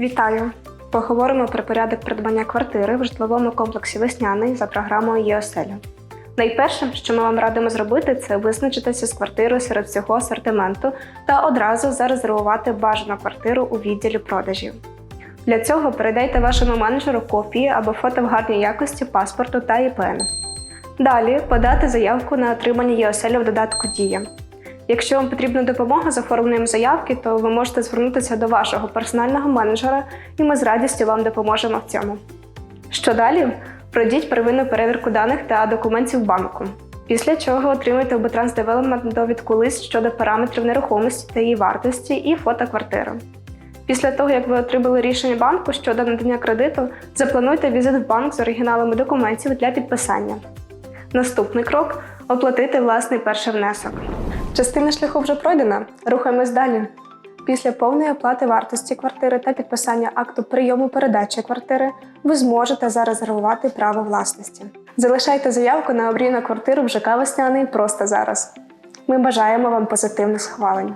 Вітаю! Поговоримо про порядок придбання квартири в житловому комплексі Весняний за програмою ЄОСЕЛЯ. Найпершим, що ми вам радимо зробити, це визначитися з квартирою серед всього асортименту та одразу зарезервувати бажану квартиру у відділі продажів. Для цього передайте вашому менеджеру копії або фото в гарній якості паспорту та ІПН. Далі подати заявку на отримання ЄОСЕЛЯ в додатку Дія. Якщо вам потрібна допомога з оформленням заявки, то ви можете звернутися до вашого персонального менеджера, і ми з радістю вам допоможемо в цьому. Що далі? Пройдіть первинну перевірку даних та документів банку. Після чого отримайте Betrans Development довідку лист щодо параметрів нерухомості та її вартості і фото квартири. Після того, як ви отримали рішення банку щодо надання кредиту, заплануйте візит в банк з оригіналами документів для підписання. Наступний крок оплатити власний перший внесок. Частина шляху вже пройдена. Рухаємось далі. Після повної оплати вартості квартири та підписання акту прийому передачі квартири ви зможете зарезервувати право власності. Залишайте заявку на обрійну квартиру в ЖК Весняний просто зараз. Ми бажаємо вам позитивних схвалень.